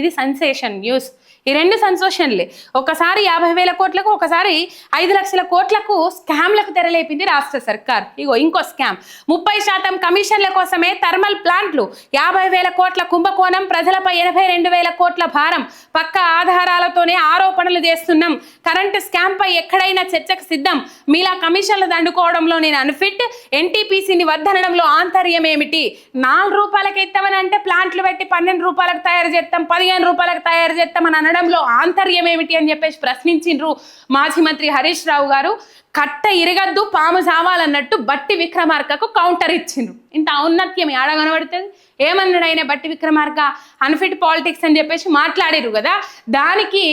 ఇది sensation news. ఈ రెండు సంతోషంలే. ఒకసారి యాభై వేల కోట్లకు ఒకసారి ఐదు లక్షల కోట్లకు స్కామ్లకు తెరలేపింది రాష్ట్ర సర్కార్. ఇగో ఇంకో స్కామ్. ముప్పై శాతం కమిషన్ల కోసమే థర్మల్ ప్లాంట్లు. యాభై వేల కోట్ల కుంభకోణం ప్రజలపై ఎనభై రెండు వేల కోట్ల భారం. పక్క ఆధారాలతోనే ఆరోపణలు చేస్తున్నాం. కరెంటు స్కామ్పై ఎక్కడైనా చర్చకు సిద్ధం. మీలా కమిషన్లు దండుకోవడంలో నేను అన్ఫిట్. ఎన్టీపీసీని వద్దనడంలో ఆంతర్యం ఏమిటి? నాలుగు రూపాయలకి ఇస్తామని అంటే ప్లాంట్లు పెట్టి పన్నెండు రూపాయలకు తయారు చేస్తాం పదిహేను రూపాయలకు తయారు చేస్తామని అనడంలో ఆంతర్యం ఏమిటి అని చెప్పేసి ప్రశ్నించిండ్రు మాజీ మంత్రి హరీష్ రావు గారు. కట్ట ఇరగద్దు పాము చావాలన్నట్టు బట్టి విక్రమార్కకు కౌంటర్ ఇచ్చిండ్రు. ఇంత ఔన్నత్యం ఏడ కనబడుతుంది? ఏమన్నాడు ఆయన బట్టి విక్రమార్క? అన్ఫిట్ పాలిటిక్స్ అని చెప్పేసి మాట్లాడారు కదా. దానికి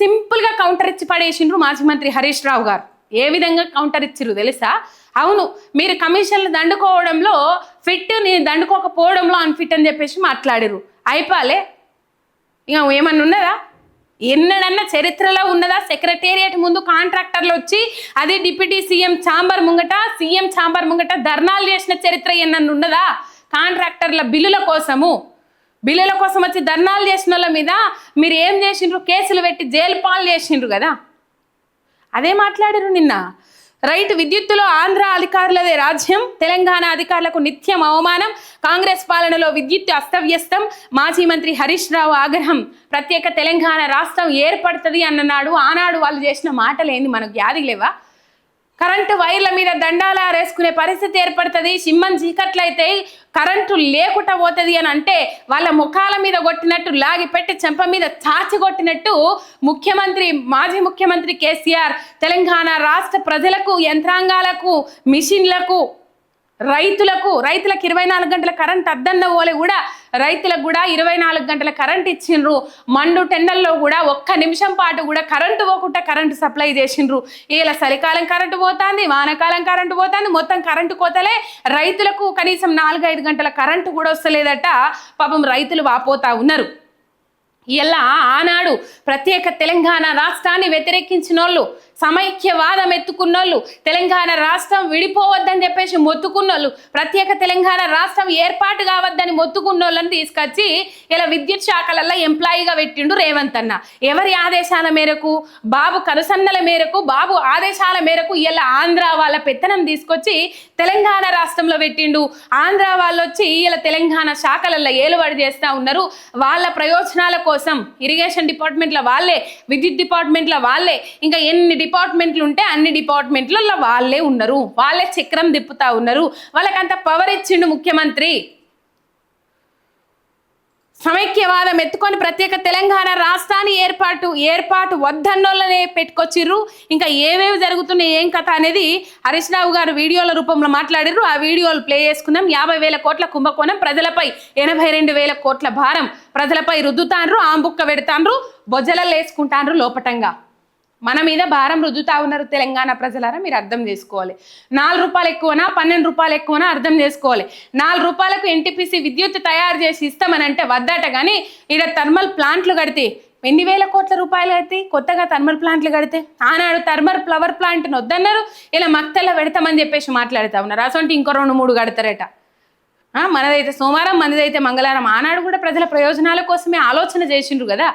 సింపుల్గా కౌంటర్ ఇచ్చి పడేసిండ్రు మాజీ మంత్రి హరీష్ రావు గారు. ఏ విధంగా కౌంటర్ ఇచ్చిర్రు తెలుసా? అవును మీరు కమిషన్లు దండుకోవడంలో ఫిట్ నేను దండుకోకపోవడంలో అన్ఫిట్ అని చెప్పేసి మాట్లాడారు అయిపోలే? ఇక ఏమన్నా ఉన్నదా? ఎన్నడన్నా చరిత్రలో ఉన్నదా? సెక్రటేరియట్ ముందు కాంట్రాక్టర్లు వచ్చి అది డిప్యూటీ సీఎం ఛాంబర్ ముంగట సీఎం ఛాంబర్ ముంగట ధర్నాలు చేసిన చరిత్ర ఎన్నన్నా ఉన్నదా? కాంట్రాక్టర్ల బిల్లుల కోసము. బిల్లుల కోసం వచ్చి ధర్నాలు చేసిన వాళ్ళ మీద మీరు ఏం చేసిండ్రు? కేసులు పెట్టి జైలు పాలు చేసిండ్రు కదా? అదే మాట్లాడారు నిన్న. రైట్ విద్యుత్తులో ఆంధ్ర అధికారులదే రాజ్యం తెలంగాణ అధికారులకు నిత్యం అవమానం కాంగ్రెస్ పాలనలో విద్యుత్ అస్తవ్యస్తం మాజీ మంత్రి హరీష్ రావు ఆగ్రహం. ప్రత్యేక తెలంగాణ రాష్ట్రం ఏర్పడుతుంది అన్ననాడు ఆనాడు వాళ్ళు చేసిన మాటలేంది మనకు యాది లేవా? కరెంటు వైర్ల మీద దండాలు ఆరేసుకునే పరిస్థితి ఏర్పడుతుంది. సింహం చీకట్లయితే కరెంటు లేకుండా పోతుంది అని అంటే వాళ్ళ ముఖాల మీద కొట్టినట్టు లాగి పెట్టి చెంప మీద చాచి కొట్టినట్టు ముఖ్యమంత్రి మాజీ ముఖ్యమంత్రి కేసీఆర్ తెలంగాణ రాష్ట్ర ప్రజలకు యంత్రాంగాలకు మిషన్లకు రైతులకు రైతులకు ఇరవై నాలుగు గంటల కరెంట్ అద్దన్న ఓలే కూడా రైతులకు కూడా ఇరవై నాలుగు గంటల కరెంట్ ఇచ్చిండ్రు. మండు టెండల్లో కూడా ఒక్క నిమిషం పాటు కూడా కరెంటు పోకుండా కరెంటు సప్లై చేసిండ్రు. ఇలా చలికాలం కరెంటు పోతుంది వానకాలం కరెంటు పోతుంది మొత్తం కరెంటు కోతలే. రైతులకు కనీసం నాలుగైదు గంటల కరెంటు కూడా వస్తలేదట. పాపం రైతులు వాపోతా ఉన్నారు. ఇలా ఆనాడు ప్రత్యేక తెలంగాణ రాష్ట్రాన్ని వ్యతిరేకించిన వాళ్ళు సమైక్యవాదం ఎత్తుకున్నోళ్ళు తెలంగాణ రాష్ట్రం విడిపోవద్దని చెప్పేసి మొత్తుకున్నోళ్ళు. ప్రత్యేక తెలంగాణ రాష్ట్రం ఏర్పాటు కావద్దని మొత్తుకున్నోళ్ళని తీసుకొచ్చి ఇలా విద్యుత్ శాఖలలో ఎంప్లాయీగా పెట్టిండు రేవంత్ అన్న. ఎవరి ఆదేశాల మేరకు? బాబు కనుసన్నల మేరకు బాబు ఆదేశాల మేరకు ఇలా ఆంధ్ర వాళ్ళ పెత్తనం తీసుకొచ్చి తెలంగాణ రాష్ట్రంలో పెట్టిండు. ఆంధ్ర వాళ్ళు వచ్చి ఇలా తెలంగాణ శాఖలలో ఏలుబడి చేస్తూ ఉన్నారు. వాళ్ళ ప్రయోజనాల కోసం ఇరిగేషన్ డిపార్ట్మెంట్ల వాళ్ళే విద్యుత్ డిపార్ట్మెంట్ల వాళ్ళే ఇంకా ఎన్ని డిపార్ట్మెంట్లు ఉంటే అన్ని డిపార్ట్మెంట్లలో వాళ్ళే ఉన్నారు. వాళ్ళే చక్రం తిప్పుతా ఉన్నారు. వాళ్ళకంత పవర్ ఇచ్చిండు ముఖ్యమంత్రి. సమైక్యవాదం ఎత్తుకొని ప్రత్యేక తెలంగాణ రాష్ట్రాన్ని ఏర్పాటు ఏర్పాటు వద్దన్నోళ్ళనే పెట్టుకొచ్చిర్రు. ఇంకా ఏవేవి జరుగుతున్నాయి ఏం కథ అనేది హరీష్ రావు గారు వీడియోల రూపంలో మాట్లాడిర్రు. ఆ వీడియోలు ప్లే చేసుకుందాం. యాభై వేల కోట్ల కుంభకోణం ప్రజలపై ఎనభై రెండు వేల కోట్ల భారం ప్రజలపై రుద్దుతాండ్రు ఆంబుక్క పెడతాండ్రు బొజ్జలలు వేసుకుంటాన్రు లోపటంగా. మన మీద భారం రుద్దుతా ఉన్నారు తెలంగాణ ప్రజలారా మీరు అర్థం చేసుకోవాలి. నాలుగు రూపాయలు ఎక్కువనా పన్నెండు రూపాయలు ఎక్కువనా అర్థం చేసుకోవాలి. నాలుగు రూపాయలకు ఎన్టీపీసీ విద్యుత్ తయారు చేసి ఇస్తామని అంటే వద్దట కానీ ఇక్కడ థర్మల్ ప్లాంట్లు కడితే ఎన్ని వేల కోట్ల రూపాయలు అయితే కొత్తగా థర్మల్ ప్లాంట్లు కడితే? ఆనాడు థర్మల్ ఫ్లవర్ ప్లాంట్ని వద్దన్నారు ఇలా మక్తల్లో పెడతామని చెప్పేసి మాట్లాడుతూ ఉన్నారు. అసొంటి ఇంకో రెండు మూడు కడతారట. మనదైతే సోమవారం మనదైతే మంగళవారం ఆనాడు కూడా ప్రజల ప్రయోజనాల కోసమే ఆలోచన చేసిండ్రు కదా.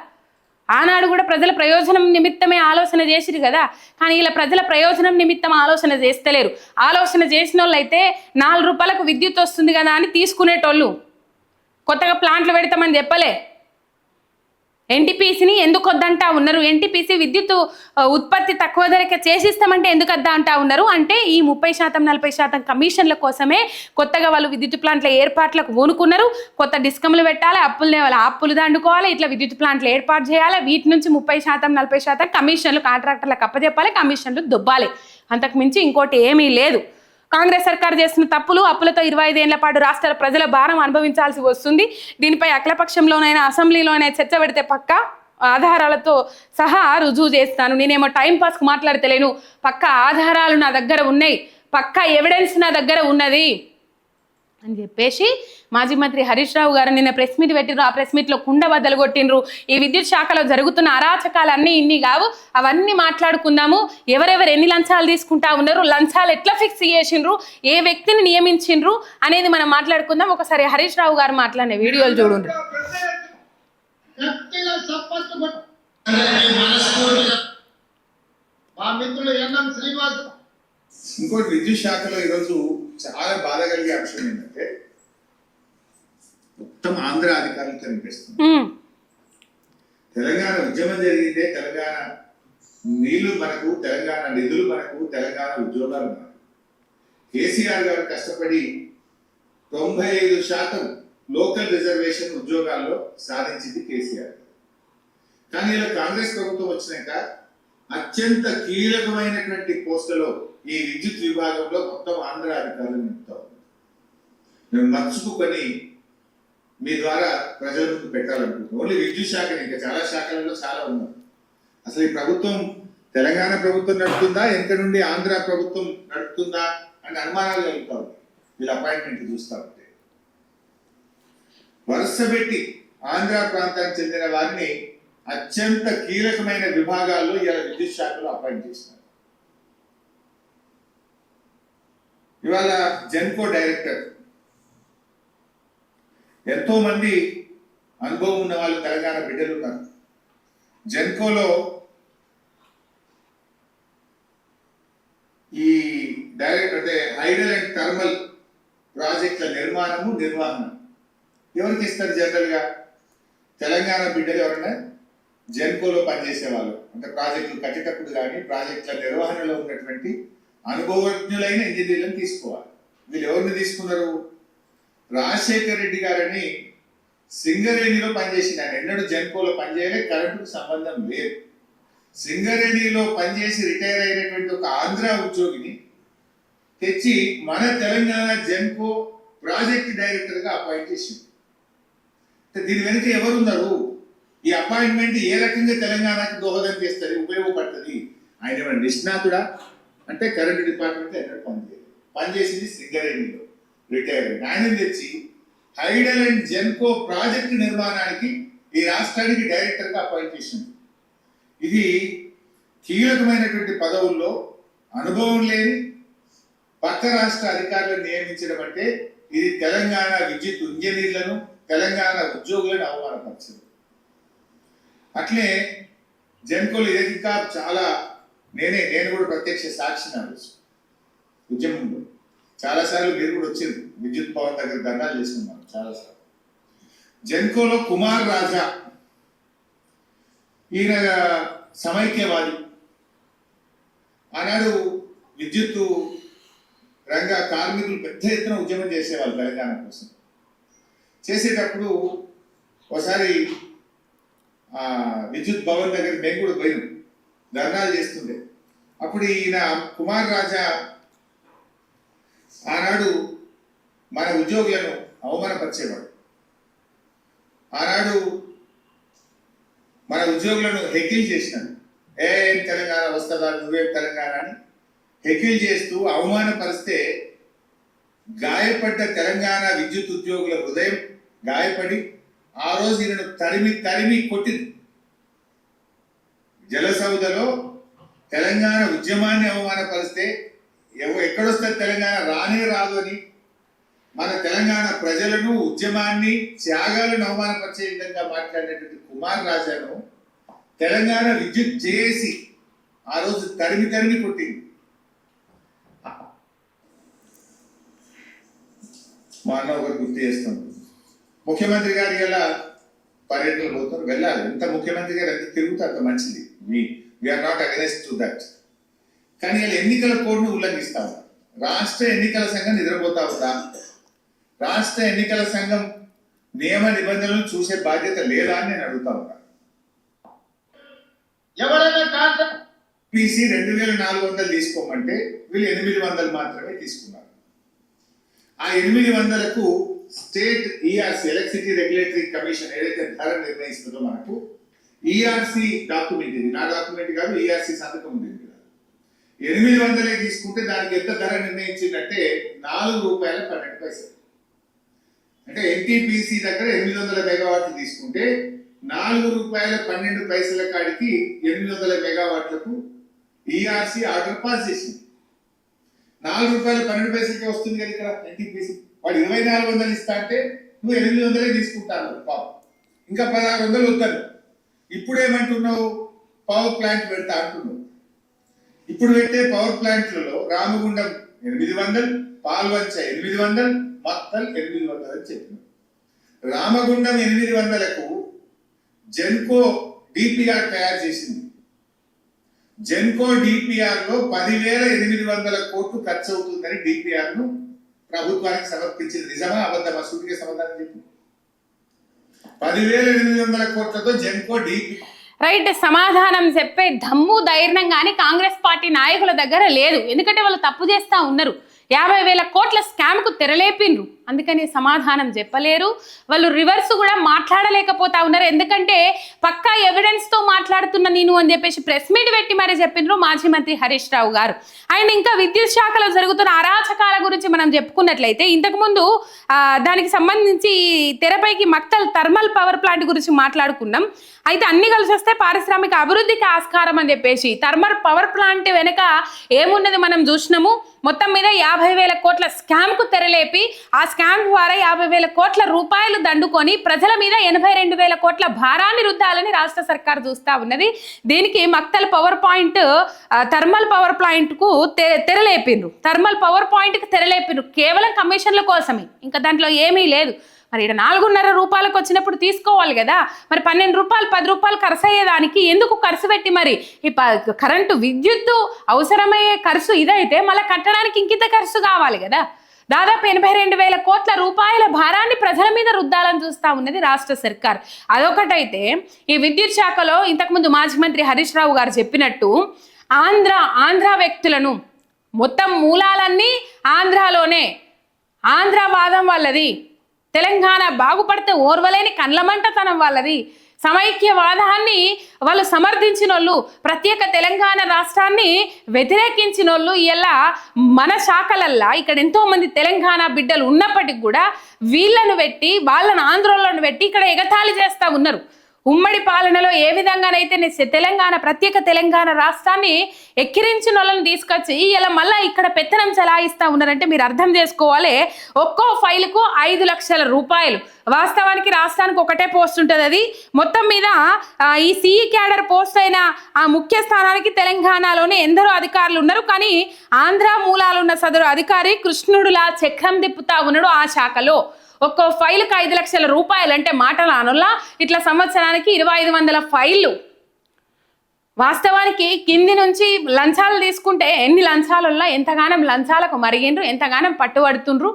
ఆనాడు కూడా ప్రజల ప్రయోజనం నిమిత్తమే ఆలోచన చేసిరు కదా. కానీ ఇలా ప్రజల ప్రయోజనం నిమిత్తం ఆలోచన చేస్తలేరు. ఆలోచన చేసిన వాళ్ళు అయితే నాలుగు రూపాయలకు విద్యుత్ వస్తుంది కదా అని తీసుకునేటోళ్ళు. కొత్తగా ప్లాంట్లు పెడతామని చెప్పలే. ఎన్టీపీసీని ఎందుకు వద్దంటా ఉన్నారు? ఎన్టీపీసీ విద్యుత్ ఉత్పత్తి తక్కువ ధరకే చేసిస్తామంటే ఎందుకు వద్దా అంటా ఉన్నారు? అంటే ఈ ముప్పై శాతం నలభై శాతం కమిషన్ల కోసమే కొత్తగా వాళ్ళు విద్యుత్ ప్లాంట్ల ఏర్పాట్లకు పూనుకున్నారు కొత్త డిస్కమ్లు పెట్టాలి అప్పులు వాళ్ళ అప్పులు దండుకోవాలి ఇట్లా విద్యుత్ ప్లాంట్లు ఏర్పాటు చేయాలి. వీటి నుంచి ముప్పై శాతం నలభై శాతం కమిషన్లు కాంట్రాక్టర్లకు అప్పచెప్పాలి కమిషన్లు దుబ్బాలి. అంతకుమించి ఇంకోటి ఏమీ లేదు. కాంగ్రెస్ సర్కార్ చేస్తున్న తప్పులు అప్పులతో ఇరవై ఐదేళ్ళ పాటు రాష్ట్ర ప్రజల భారం అనుభవించాల్సి వస్తుంది. దీనిపై అఖిలపక్షంలోనైనా అసెంబ్లీలోనైనా చర్చ పెడితే పక్క ఆధారాలతో సహా రుజువు చేస్తాను. నేనేమో టైం పాస్కి మాట్లాడతలేను. పక్క ఆధారాలు నా దగ్గర ఉన్నాయి. పక్క ఎవిడెన్స్ నా దగ్గర ఉన్నది. అని చెప్పేసి మాజీ మంత్రి హరీష్ రావు గారు నిన్న ప్రెస్ మీట్ పెట్టిండ్రు ఆ ప్రెస్ మీట్లో కుండ బద్దలు కొట్టిండ్రు. ఈ విద్యుత్ శాఖలో జరుగుతున్న అరాచకాలు అన్నీ ఇన్ని కావు. అవన్నీ మాట్లాడుకుందాము. ఎవరెవరు ఎన్ని లంచాలు తీసుకుంటా ఉన్నారు? లంచాలు ఎట్లా ఫిక్స్ చేసిండ్రు? ఏ వ్యక్తిని నియమించిండ్రు? అనేది మనం మాట్లాడుకుందాం. ఒకసారి హరీష్ రావు గారు మాట్లాడిన వీడియోలు చూడండి. మా మిత్రుడు ఎన్ఎం శ్రీనివాస్ ఇంకోటి విద్యుత్ శాఖలో ఈరోజు చాలా బాధ కలిగే అంశం ఏంటంటే మొత్తం ఆంధ్ర అధికారులు కనిపిస్తుంది తెలంగాణ ఉద్యమం జరిగిందే తెలంగాణ నీళ్ళు మనకు తెలంగాణ నిధులు మనకు తెలంగాణ ఉద్యోగాలు మనకు. కేసీఆర్ గారు కష్టపడి తొంభై ఐదు శాతం లోకల్ రిజర్వేషన్ ఉద్యోగాల్లో సాధించింది కేసీఆర్. కానీ ఇలా కాంగ్రెస్ ప్రభుత్వం వచ్చినాక అత్యంత కీలకమైనటువంటి పోస్టులో ఈ విద్యుత్ విభాగంలో మొత్తం ఆంధ్ర అధికారులు నింపుతా మేము మర్చుకుని మీ ద్వారా ప్రజల ముందు పెట్టాలనుకుంటున్నాం ఓన్లీ విద్యుత్ శాఖ ఇంకా చాలా శాఖలలో చాలా ఉన్నాయి. అసలు ఈ ప్రభుత్వం తెలంగాణ ప్రభుత్వం నడుపుతుందా? ఎంత నుండి ఆంధ్ర ప్రభుత్వం నడుపుతుందా? అని అనుమానాలు కలుగుతా ఉన్నాయి వీళ్ళ అపాయింట్మెంట్ చూస్తామంటే వరుస పెట్టి ఆంధ్ర ప్రాంతానికి చెందిన వారిని అత్యంత కీలకమైన విభాగాల్లో ఇలా విద్యుత్ శాఖలో అపాయింట్ చేస్తారు ఇవాళ జెన్కో డైరెక్టర్ ఎంతో మంది అనుభవం ఉన్న వాళ్ళు తెలంగాణ బిడ్డలు ఉన్నారు. జెన్కోలో ఈ డైరెక్ట్ అంటే హైడల్ అండ్ థర్మల్ ప్రాజెక్టుల నిర్మాణము నిర్వహణ. ఎవరికి ఇస్తారు జనరల్గా? తెలంగాణ బిడ్డలు ఎవరైనా జెన్కోలో పనిచేసే వాళ్ళు అంటే ప్రాజెక్టులు కట్టేటప్పుడు కానీ ప్రాజెక్టుల నిర్వహణలో ఉన్నటువంటి అనుభవజ్ఞులైన ఇంజనీర్లను తీసుకోవాలి. వీళ్ళు ఎవరిని తీసుకున్నారు? రాజశేఖర్ రెడ్డి గారని సింగరేణిలో పనిచేసిన ఆయన. ఎన్నడూ జెన్కోలో పనిచేయలే కరెంటుకు సంబంధం లేదు. సింగరేణిలో పనిచేసి రిటైర్ అయినటువంటి ఒక ఆంధ్ర ఉద్యోగిని తెచ్చి మన తెలంగాణ జెన్కో ప్రాజెక్ట్ డైరెక్టర్గా అపాయింట్ చేసింది దీని వెనుక ఎవరున్నారు? ఈ అపాయింట్మెంట్ ఏ రకంగా తెలంగాణకు దోహదం చేస్తుంది ఉపయోగపడుతుంది? ఆయన ఏమైనా నిష్ణాతుడా? అంటే కరెంట్ డిపార్ట్మెంట్ ఎక్కడ పనిచేయదు పనిచేసింది సింగరేణిలో రిటైర్ ఆయన తెచ్చి హైడల్ అండ్ జెన్కో ప్రాజెక్ట్ నిర్మాణానికి ఈ రాష్ట్రానికి డైరెక్టర్గా అపాయింట్ చేసింది. ఇది కీలకమైనటువంటి పదవుల్లో అనుభవం లేని పక్క రాష్ట్ర అధికారులను నియమించడం అంటే ఇది తెలంగాణ విద్యుత్ ఇంజనీర్లను తెలంగాణ ఉద్యోగులను అవమానపరిచింది. అట్లే జెన్కోలు ఇదే ఇంకా చాలా నేనే నేను కూడా ప్రత్యక్ష సాక్షి నా ఉద్యమంలో. చాలాసార్లు మీరు కూడా వచ్చింది విద్యుత్ భవన్ దగ్గర దండాలు చేసుకున్నాను చాలాసార్లు. జెన్కోలో కుమార్ రాజా ఈయన సమైక్యవాది. ఆనాడు విద్యుత్తు రంగ కార్మికులు పెద్ద ఎత్తున ఉద్యమం చేసేవాళ్ళు తెలంగాణ కోసం. చేసేటప్పుడు ఒకసారి విద్యుత్ భవన్ దగ్గర మేము కూడా పోయినాం. ధర్నాలు చేస్తుండే. అప్పుడు ఈయన కుమార్ రాజా ఆనాడు మన ఉద్యోగులను అవమానపరిచేవాడు. ఆనాడు మన ఉద్యోగులను హెకిల్ చేసినాడు. ఏం తెలంగాణ వస్తుందా? నువ్వేం తెలంగాణ అని హెకిల్ చేస్తూ అవమానపరిస్తే గాయపడ్డ తెలంగాణ విద్యుత్ ఉద్యోగుల హృదయం గాయపడి ఆ రోజు ఈయనను తరిమి తరిమి కొట్టింది. జలసౌదలో తెలంగాణ ఉద్యమాన్ని అవమానపరిస్తే ఎవ ఎక్కడొస్తుంది తెలంగాణ రానే రాదు అని. మన తెలంగాణ ప్రజలను ఉద్యమాన్ని త్యాగాలను అవమానపరిచే విధంగా మాట్లాడినటువంటి కుమార్ రాజాను తెలంగాణ విద్యుత్ చేసి ఆ రోజు తరిమి తరిమి కొట్టింది. మా అన్న ఒకరు గుర్తు చేస్తాం ముఖ్యమంత్రి గారి ఇలా పర్యటనలు పోతారు వెళ్ళాలి. ఎంత ముఖ్యమంత్రి గారు ఎంత తిరుగుతా అంత మంచిది. మీ we are not against to that కానీ వీళ్ళు ఎన్నికల కోడ్ను ఉల్లంఘిస్తా రాష్ట్ర ఎన్నికల సంఘం నిద్రపోతా ఉందా? రాష్ట్ర ఎన్నికల సంఘం నియమ నిబంధనలను చూసే బాధ్యత లేదా అని నేను అడుగుతా ఉన్నా. ఎవరైనా రెండు వేల నాలుగు వందలు తీసుకోమంటే వీళ్ళు ఎనిమిది వందలు మాత్రమే తీసుకున్నారు. ఆ ఎనిమిది వందలకు state ERC electricity regulatory commission ఏదైతే ధర నిర్ణయిస్తుందో మనకు ఈఆర్సీ డాక్యుమెంట్ ఇది. నా డాక్యుమెంట్ కాదు ఈఆర్సీ సంతకం ఉంది ఎనిమిది వందలే తీసుకుంటే దానికి ఎంత ధర నిర్ణయించిందంటే నాలుగు రూపాయల పన్నెండు పైసలు. అంటే ఎన్టీపీసీ దగ్గర ఎనిమిది వందల మెగావాట్లు తీసుకుంటే నాలుగు రూపాయల పన్నెండు పైసల కాడికి ఎనిమిది వందల మెగావాట్లకు ఈఆర్సీ ఆర్డర్ పాస్ చేసింది. నాలుగు రూపాయలు పన్నెండు పైసలకే వస్తుంది కదా ఇక్కడ ఎన్టీపీసీ వాడు ఇరవై నాలుగు వందలు ఇస్తా అంటే నువ్వు ఎనిమిది వందలే తీసుకుంటాను పావు. ఇంకా పదహారు వందలు వద్దరు ఇప్పుడు ఏమంటున్నావు పవర్ ప్లాంట్ పెడతా అంటున్నావు. ఇప్పుడు పెట్టే పవర్ ప్లాంట్లలో రామగుండం ఎనిమిది వందలు పాల్వంచ ఎనిమిది వందలు మత్తల్ ఎనిమిది వందలు అని చెప్పినావు రామగుండం ఎనిమిది వందలకు జెన్కో డిపిఆర్ తయారు చేసింది. జెన్కో డిపిఆర్లో పదివేల ఎనిమిది వందల కోట్లు ఖర్చు అవుతుందని డిపిఆర్ను ప్రభుత్వానికి సమర్పించింది. నిజమా? అబద్ధమా? సూటిగా సమాధానం చెప్పు. పదివేల ఎనిమిది వందల కోట్లతో జెన్కో డిపి. రైట్ సమాధానం చెప్పే దమ్ము ధైర్యం కానీ కాంగ్రెస్ పార్టీ నాయకుల దగ్గర లేదు. ఎందుకంటే వాళ్ళు తప్పు చేస్తా ఉన్నారు. యాభై వేల కోట్ల స్కామ్కు తెరలేపిండ్రు. అందుకని సమాధానం చెప్పలేరు. వాళ్ళు రివర్స్ కూడా మాట్లాడలేకపోతా ఉన్నారు. ఎందుకంటే పక్కా ఎవిడెన్స్తో మాట్లాడుతున్న నేను అని చెప్పేసి ప్రెస్ మీట్ పెట్టి మరీ చెప్పిండ్రు మాజీ మంత్రి హరీష్ రావు గారు. అండ్ ఇంకా విద్యుత్ శాఖలో జరుగుతున్న అరాచకాల గురించి మనం చెప్పుకున్నట్లయితే ఇంతకుముందు దానికి సంబంధించి తెరపైకి మక్తల్ థర్మల్ పవర్ ప్లాంట్ గురించి మాట్లాడుకున్నాం. అయితే అన్ని కలిసి వస్తే పారిశ్రామిక అభివృద్ధికి ఆస్కారం అని చెప్పేసి థర్మల్ పవర్ ప్లాంట్ వెనుక ఏమున్నది మనం చూసినాము? మొత్తం మీద యాభై వేల కోట్ల స్కామ్కు తెరలేపి ఆ స్కామ్ ద్వారా యాభై వేల కోట్ల రూపాయలు దండుకొని ప్రజల మీద ఎనభై రెండు వేల కోట్ల భారాన్ని రుద్దాలని రాష్ట్ర సర్కార్ చూస్తా ఉన్నది. దీనికి Makthal power point thermal power ప్లాంట్కు తె తెరలేపిండ్రు. థర్మల్ పవర్ పాయింట్కి తెరలేపిండ్రు. కేవలం కమిషన్ల కోసమే. ఇంకా దాంట్లో ఏమీ లేదు. మరి ఇక్కడ నాలుగున్నర రూపాయలకు వచ్చినప్పుడు తీసుకోవాలి కదా. మరి పన్నెండు రూపాయలు పది రూపాయలు ఖర్చు అయ్యేదానికి ఎందుకు ఖర్చు పెట్టి మరి? ఈ ప- కరెంటు విద్యుత్తు అవసరమయ్యే ఖర్చు ఇదైతే మళ్ళీ కట్టడానికి ఇంకింత ఖర్చు కావాలి కదా. దాదాపు ఎనభై రెండు వేల కోట్ల రూపాయల భారాన్ని ప్రజల మీద రుద్దాలని చూస్తా ఉన్నది రాష్ట్ర సర్కార్. అదొకటైతే ఈ విద్యుత్ శాఖలో ఇంతకుముందు మాజీ మంత్రి హరీష్ రావు గారు చెప్పినట్టు ఆంధ్ర ఆంధ్ర వ్యక్తులను మొత్తం మూలాలన్నీ ఆంధ్రాలోనే ఆంధ్రవాదం వాళ్ళది. తెలంగాణ బాగుపడితే ఓర్వలేని కండ్లమంటతనం వాళ్ళది. సమైక్యవాదాన్ని వాళ్ళు సమర్థించిన వాళ్ళు ప్రత్యేక తెలంగాణ రాష్ట్రాన్ని వ్యతిరేకించిన వాళ్ళు ఇలా మన శాఖలల్లా. ఇక్కడ ఎంతోమంది తెలంగాణ బిడ్డలు ఉన్నప్పటికి కూడా వీళ్ళను పెట్టి వాళ్ళను ఆంధ్రోళ్ళను పెట్టి ఇక్కడ ఎగతాళి చేస్తూ ఉన్నారు. ఉమ్మడి పాలనలో ఏ విధంగానైతే తెలంగాణ ప్రత్యేక తెలంగాణ రాష్ట్రాన్ని ఎక్కిరించిన వాళ్ళని తీసుకొచ్చి ఇలా మళ్ళీ ఇక్కడ పెత్తనం చలాయిస్తా ఉన్నారంటే మీరు అర్థం చేసుకోవాలి. ఒక్కో ఫైల్కు ఐదు లక్షల రూపాయలు. వాస్తవానికి రాష్ట్రానికి ఒకటే పోస్ట్ ఉంటుంది అది. మొత్తం మీద ఈ సిఈ క్యాడర్ పోస్ట్ అయిన ఆ ముఖ్య స్థానానికి తెలంగాణలోనే ఎందరో అధికారులు ఉన్నారు. కానీ ఆంధ్ర మూలాలున్న సదరు అధికారి కృష్ణుడులా చక్రం తిప్పుతా ఉన్నాడు ఆ శాఖలో. ఒక్కో ఫైల్కి ఐదు లక్షల రూపాయలు అంటే మాటల అనుల్లా ఇట్లా సంవత్సరానికి ఇరవై ఐదు వందల ఫైళ్ళు. వాస్తవానికి కింది నుంచి లంచాలు తీసుకుంటే ఎన్ని లంచాలల్లో? ఎంతగానం లంచాలకు మరిగిండ్రు? ఎంతగానం పట్టుబడుతుండ్రు?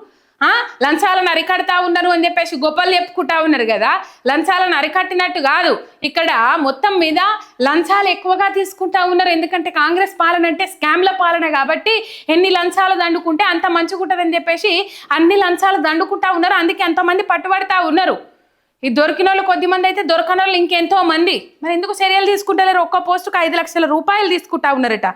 లంచాలను అరికడతా ఉన్నారు అని చెప్పేసి గొప్పలు చెప్పుకుంటా ఉన్నారు కదా? లంచాలను అరికట్టినట్టు కాదు. ఇక్కడ మొత్తం మీద లంచాలు ఎక్కువగా తీసుకుంటా ఉన్నారు. ఎందుకంటే కాంగ్రెస్ పాలన అంటే స్కామ్ల పాలన కాబట్టి ఎన్ని లంచాలు దండుకుంటే అంత మంచిగుంటుందని చెప్పేసి అన్ని లంచాలు దండుకుంటా ఉన్నారు. అందుకే ఎంతమంది పట్టుబడతా ఉన్నారు. ఈ దొరికిన వాళ్ళు కొద్ది మంది అయితే దొరకని వాళ్ళు ఇంకెంతో మంది. మరి ఎందుకు చర్యలు తీసుకుంటలేరు? ఒక్క పోస్టుకు ఐదు లక్షల రూపాయలు తీసుకుంటా ఉన్నారట.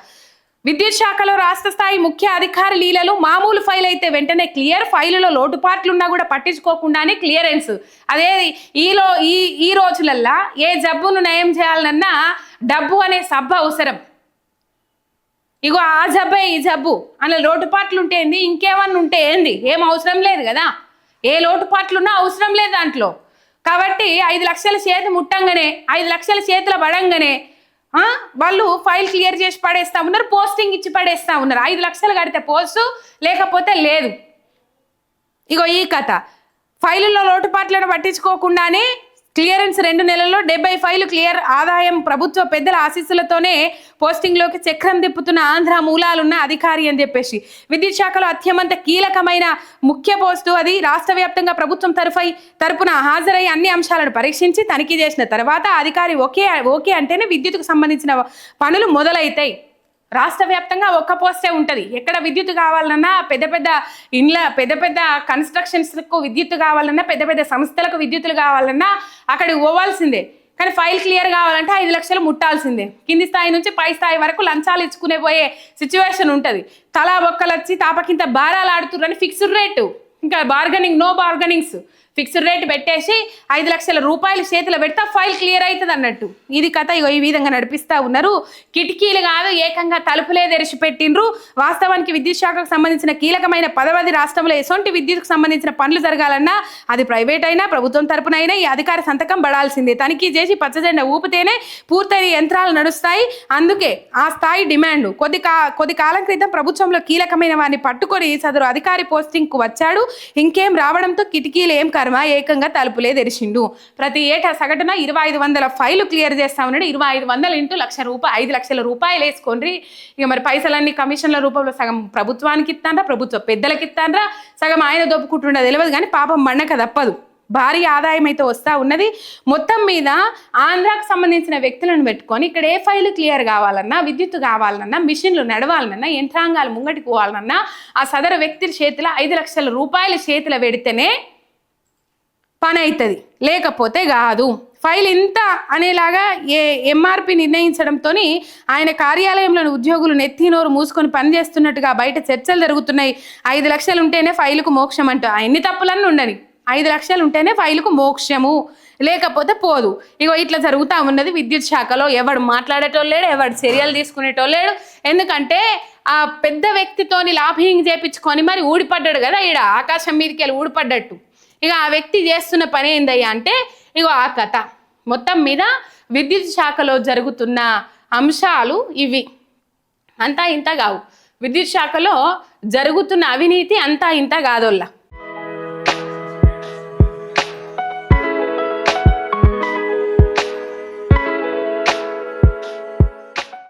విద్యుత్ శాఖలో రాష్ట్ర స్థాయి ముఖ్య అధికారి లీలలు మామూలు ఫైల్ అయితే వెంటనే క్లియర్ ఫైలులో లోటుపాట్లున్నా కూడా పట్టించుకోకుండానే క్లియరెన్స్. అదే ఈలో ఈ ఈ రోజులల్లా ఏ జబ్బును నయం చేయాలన్నా డబ్బు అనే సబ్బు అవసరం. ఇగో ఆ జబ్బే ఈ జబ్బు అన్న లోటుపాట్లు ఉంటే ఏంది? ఇంకేమన్నా ఉంటే ఏంది? ఏం అవసరం లేదు కదా? ఏ లోటుపాట్లున్నా అవసరం లేదు దాంట్లో. కాబట్టి ఐదు లక్షల చేతి ముట్టంగానే ఐదు లక్షల చేతుల పడంగానే వాళ్ళు ఫైల్ క్లియర్ చేసి పడేస్తా ఉన్నారు పోస్టింగ్ ఇచ్చి పడేస్తా ఉన్నారు. ఐదు లక్షలు కడితే పోస్టు లేకపోతే లేదు. ఇగో ఈ కథ. ఫైలుల్లో లోటుపాట్లను పట్టించుకోకుండానే క్లియరెన్స్ రెండు నెలల్లో డెబ్బై ఫైలు క్లియర్ ఆదాయం ప్రభుత్వ పెద్దల ఆశీస్సులతోనే పోస్టింగ్లోకి చక్రం తిప్పుతున్న ఆంధ్ర మూలాలున్న అధికారి అని చెప్పేసి. విద్యుత్ శాఖలో అత్యంత కీలకమైన ముఖ్య పోస్టు అది. రాష్ట్ర వ్యాప్తంగా ప్రభుత్వం తరఫై తరపున హాజరై అన్ని అంశాలను పరీక్షించి తనిఖీ చేసిన తర్వాత అధికారి ఓకే ఓకే అంటేనే విద్యుత్కు సంబంధించిన పనులు మొదలైతాయి. రాష్ట్ర వ్యాప్తంగా ఒక్క పోస్టే ఉంటుంది. ఎక్కడ విద్యుత్ కావాలన్నా పెద్ద పెద్ద ఇండ్ల పెద్ద పెద్ద కన్స్ట్రక్షన్స్కు విద్యుత్ కావాలన్నా పెద్ద పెద్ద సంస్థలకు విద్యుత్తులు కావాలన్నా అక్కడికి పోవాల్సిందే. కానీ ఫైల్ క్లియర్ కావాలంటే ఐదు లక్షలు ముట్టాల్సిందే. కింది స్థాయి నుంచి పై స్థాయి వరకు లంచాలు ఇచ్చుకునే పోయే సిచ్యువేషన్ ఉంటుంది. తలా బొక్కలు వచ్చి తాపకింత బారాలు ఆడుతుర్రని ఫిక్స్డ్ రేటు ఇంకా bargaining no bargainings fixed rate పెట్టేసి ఐదు లక్షల రూపాయలు చేతిలో పెడితే ఫైల్ క్లియర్ అవుతుంది అన్నట్టు. ఇది కథ ఇగో ఈ విధంగా నడిపిస్తా ఉన్నారు. కిటికీలు కాదు ఏకంగా తలుపులే తెరిచి పెట్టిండ్రు. వాస్తవానికి విద్యుత్ శాఖకు సంబంధించిన కీలకమైన పదవది రాష్ట్రంలో ఎసొంటి విద్యుత్కు సంబంధించిన పనులు జరగాలన్నా అది ప్రైవేట్ అయినా ప్రభుత్వం తరపున అయినా ఈ అధికార సంతకం పడాల్సిందే. తనిఖీ చేసి పచ్చజెండా ఊపితేనే పూర్తయిన యంత్రాలు నడుస్తాయి. అందుకే ఆ స్థాయి డిమాండ్. కొద్ది కా కొద్ది కాలం క్రితం ప్రభుత్వంలో కీలకమైన వారిని పట్టుకొని సదరు అధికారి పోస్టింగ్కు వచ్చాడు. ఇంకేం రావడంతో కిటికీలు ఏం శర్మ ఏకంగా తలుపులే తెరిచిండు. ప్రతి ఏటా సగటున ఇరవై ఐదు వందల ఫైలు క్లియర్ చేస్తా ఉన్నాడు. ఇరవై ఐదు వందలు ఇంటూ లక్ష రూపాయలు ఐదు లక్షల రూపాయలు వేసుకోండి ఇక మరి పైసలన్నీ కమిషన్ల రూపంలో సగం ప్రభుత్వానికి ఇస్తాన్రా ప్రభుత్వ పెద్దలకి ఇస్తాన్రా సగం ఆయన దొప్పుకుంటుండో తెలియదు కానీ పాపం మన్నక తప్పదు. భారీ ఆదాయం అయితే వస్తూ ఉన్నది. మొత్తం మీద ఆంధ్రాకు సంబంధించిన వ్యక్తులను పెట్టుకొని ఇక్కడ ఏ ఫైలు క్లియర్ కావాలన్నా విద్యుత్ కావాలన్నా మిషన్లు నడవాలన్నా యంత్రాంగాలు ముంగటికి పోవాలన్నా ఆ సదరు వ్యక్తి చేతిలో ఐదు లక్షల రూపాయల చేతిలో పెడితేనే పని అవుతుంది లేకపోతే కాదు. ఫైల్ ఇంత అనేలాగా ఏ ఎంఆర్పి నిర్ణయించడంతో ఆయన కార్యాలయంలోని ఉద్యోగులు నెత్తినోరు మూసుకొని పనిచేస్తున్నట్టుగా బయట చర్చలు జరుగుతున్నాయి. ఐదు లక్షలు ఉంటేనే ఫైలుకు మోక్షం అంటూ. ఎన్ని తప్పులన్నీ ఉండని. ఐదు లక్షలు ఉంటేనే ఫైలుకు మోక్షము. లేకపోతే పోదు. ఇగో ఇట్లా జరుగుతూ ఉన్నది విద్యుత్ శాఖలో. ఎవడు మాట్లాడేటోళ్ళు లేడు ఎవడు చర్యలు తీసుకునేటోళ్ళు లేడు ఎందుకంటే ఆ పెద్ద వ్యక్తితోని లాభింగ్ చేపించుకొని మరి ఊడిపడ్డాడు కదా ఈడ. ఆకాశం మీదకి వెళ్ళి ఊడిపడ్డట్టు. ఇక ఆ వ్యక్తి చేస్తున్న పని ఏందయ్యా అంటే ఇగో ఆ కథ. మొత్తం మీద విద్యుత్ శాఖలో జరుగుతున్న అంశాలు ఇవి. అంతా ఇంత కావు. విద్యుత్ శాఖలో జరుగుతున్న అవినీతి అంతా ఇంత కాదోళ్ళ